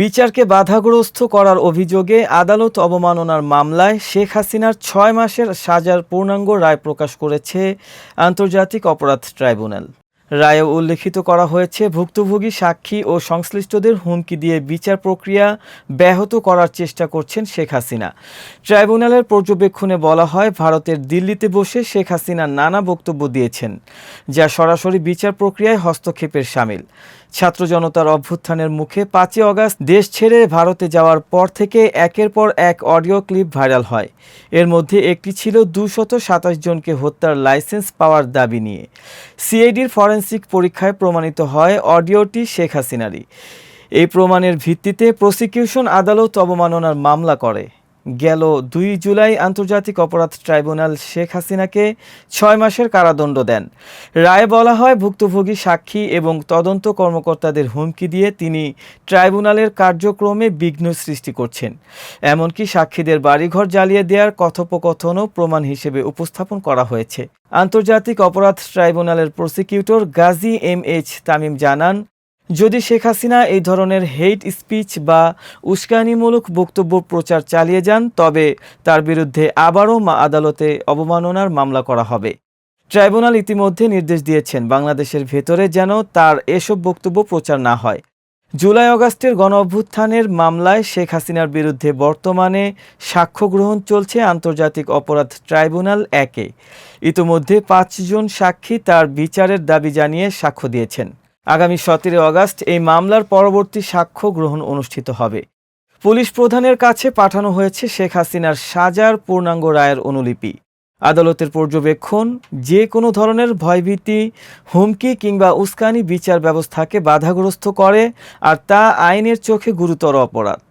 বিচারকে বাধাগ্রস্ত করার অভিযোগে আদালত অবমাননার মামলায় শেখ হাসিনার ছয় মাসের সাজার পূর্ণাঙ্গ রায় প্রকাশ করেছে আন্তর্জাতিক অপরাধ ট্রাইব্যুনাল। রায়ে উল্লেখিত করা হয়েছে, ভুক্তভোগী সাক্ষী ও সংশ্লিষ্টদের হুমকি দিয়ে বিচার প্রক্রিয়া ব্যাহত করার চেষ্টা করছেন শেখ হাসিনা। ট্রাইব্যুনালের পর্যবেক্ষণে বলা হয়, ভারতের দিল্লিতে বসে শেখ হাসিনা নানা বক্তব্য দিয়েছেন, যা সরাসরি বিচার প্রক্রিয়ায় হস্তক্ষেপের সামিল। ছাত্র জনতার অভ্যুত্থানের মুখে পাঁচই অগাস্ট দেশ ছেড়ে ভারতে যাওয়ার পর থেকে একের পর এক অডিও ক্লিপ ভাইরাল হয়। এর মধ্যে একটি ছিল দুশত সাতাশ জনকে হত্যার লাইসেন্স পাওয়ার দাবি নিয়ে। সিআইডির ফরেন্সিক পরীক্ষায় প্রমাণিত হয় অডিওটি শেখ হাসিনারই। এই প্রমাণের ভিত্তিতে প্রসিকিউশন আদালত অবমাননার মামলা করে। গেল দুই জুলাই আন্তর্জাতিক অপরাধ ট্রাইব্যুনাল শেখ হাসিনাকে ছয় মাসের কারাদণ্ড দেন। রায়ে বলা হয়, ভুক্তভোগী সাক্ষী এবং তদন্ত কর্মকর্তাদের হুমকি দিয়ে তিনি ট্রাইব্যুনালের কার্যক্রমে বিঘ্ন সৃষ্টি করছেন। এমনকি সাক্ষীদের বাড়িঘর জ্বালিয়ে দেওয়ার কথোপকথনও প্রমাণ হিসেবে উপস্থাপন করা হয়েছে। আন্তর্জাতিক অপরাধ ট্রাইব্যুনালের prosecutor Gazi M H Tamim জানান যদি শেখ হাসিনা এই ধরনের হেইট স্পিচ বা উস্কানিমূলক বক্তব্য প্রচার চালিয়ে যান, তবে তার বিরুদ্ধে আবারও আদালতে অবমাননার মামলা করা হবে। ট্রাইব্যুনাল ইতিমধ্যে নির্দেশ দিয়েছেন বাংলাদেশের ভেতরে যেন তার এসব বক্তব্য প্রচার না হয়। জুলাই অগাস্টের গণ অভ্যুত্থানের মামলায় শেখ হাসিনার বিরুদ্ধে বর্তমানে সাক্ষ্য গ্রহণ চলছে আন্তর্জাতিক অপরাধ ট্রাইব্যুনাল একে। ইতোমধ্যে পাঁচজন সাক্ষী তার বিচারের দাবি জানিয়ে সাক্ষ্য দিয়েছেন। আগামী সতেরো আগস্ট এই মামলার পরবর্তী সাক্ষ্য গ্রহণ অনুষ্ঠিত হবে। পুলিশ প্রধানের কাছে পাঠানো হয়েছে শেখ হাসিনার সাজার পূর্ণাঙ্গ রায়ের অনুলিপি। আদালতের পর্যবেক্ষণ, যে কোনো ধরনের ভয়ভীতি, হুমকি কিংবা উস্কানি বিচার ব্যবস্থাকে বাধাগ্রস্ত করে আর তা আইনের চোখে গুরুতর অপরাধ।